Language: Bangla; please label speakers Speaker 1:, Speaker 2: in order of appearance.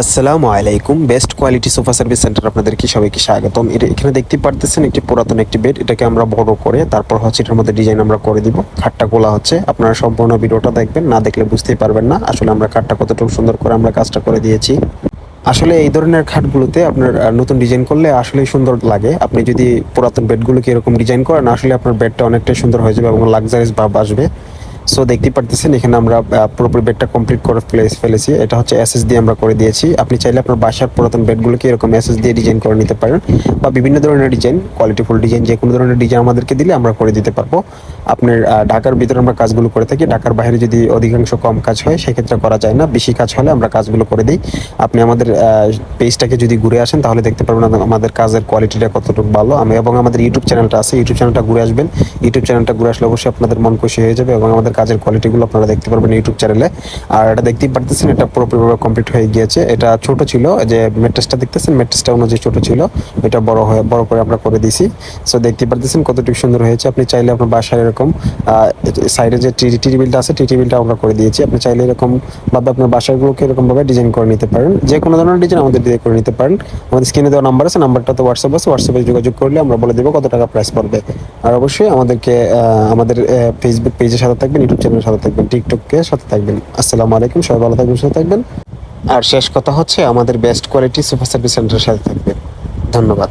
Speaker 1: আসসালামু আলাইকুম। Best quality sofa service centre আপনাদেরকে সবাইকে স্বাগতম। এটা এখানে দেখতে পারতেছেন একটি পুরাতন একটি বেড। এটাকে আমরা বড় করে তারপর হচ্ছে এটার মধ্যে ডিজাইন আমরা করে দিব। খাটটা গোলা হচ্ছে। আপনারা সম্পূর্ণ ভিডিওটা দেখবেন, না দেখলে বুঝতেই পারবেন না। আসলে আমরা খাটটা কতটুকু সুন্দর করে আমরা কাজটা করে দিয়েছি। আসলে এই ধরনের খাটগুলোতে আপনার নতুন ডিজাইন করলে আসলেই সুন্দর লাগে। আপনি যদি পুরাতন বেডগুলোকে এরকম ডিজাইন করেন, আসলে আপনার বেডটা অনেকটাই সুন্দর হয়ে যাবে এবং লাক্সারিয়াস ভাব আসবে। সো দেখতে পারতেছেন, এখানে আমরা পুরোপুরি বেডটা কমপ্লিট করে ফেলে- ফেলেছি। এটা হচ্ছে এসএস দিয়ে আমরা করে দিয়েছি। আপনি চাইলে আপনার বাসার পুরাতন বেডগুলোকে এরকম এসএস দিয়ে ডিজাইন করে নিতে পারেন বা বিভিন্ন ধরনের ডিজাইন কোয়ালিটিফুল ডিজাইন যে কোনো ধরনের ডিজাইন আমাদেরকে দিলে আমরা করে দিতে পারব। আপনার ঢাকার ভিতরে আমরা কাজগুলো করে থাকি। ঢাকার বাইরে যদি অধিকাংশ কম কাজ হয়, সেক্ষেত্রে করা যায় না। বেশি কাজ হলে আমরা কাজগুলো করে দিই। আপনি আমাদের পেজটাকে যদি ঘুরে আসেন, তাহলে দেখতে পারবেন আমাদের কাজের কোয়ালিটিটা কতটুকু ভালো। আমি এবং আমাদের ইউটিউব চ্যানেলটা আছে। ইউটিউব চ্যানেলটা ঘুরে আসবেন। ইউটিউব চ্যানেলটা ঘুরে আসলে অবশ্যই আপনাদের মন খুশি হয়ে যাবে এবং আমাদের কাজের কোয়ালিটিগুলো আপনারা দেখতে পারবেন ইউটিউব চ্যানেলে আর এটা দেখতেই পারতেছেন, এটা পুরোপুরিভাবে কমপ্লিট হয়ে গিয়েছে। এটা ছোট ছিল যে মেট্রেসটা দেখতেছেন মেট্রেসটা অনুযায়ী ছোট ছিল। এটা বড় হয়ে, বড় করে আমরা করে দিছি। সো দেখতে পারতেছেন কতটুকু সুন্দর হয়েছে। আপনি চাইলে আপনার বাসায় এরকম সাইডে যে টি টি টেবিলটা আছে টি টেবিলটা আমরা করে দিয়েছি। আপনি চাইলে এরকম ভাবে আপনার বাসাগুলোকে এরকম ভাবে ডিজাইন করে নিতে পারেন। যে কোনো ধরনের ডিজাইন আমাদের দিয়ে করে নিতে পারেন। আমাদের স্ক্রিনে দেওয়া নাম্বার আছে নাম্বারটা তো হোয়াটসঅ্যাপ আছে হোয়াটসঅ্যাপে যোগাযোগ করলে আমরা বলে দেবো কত টাকা প্রাইস পড়বে। আর অবশ্যই আমাদেরকে আমাদের ফেসবুক পেজের সাথে থাকবেন। ইউটিউব চ্যানেলের সাথে থাকবেন টিকটককে সাথে থাকবেন। আসসালামু আলাইকুম, সবাই ভালো থাকবেন সাথে থাকবেন। আর শেষ কথা হচ্ছে, আমাদের বেস্ট কোয়ালিটি সুপার সার্ভিস সেন্টারের সাথে থাকবেন। ধন্যবাদ।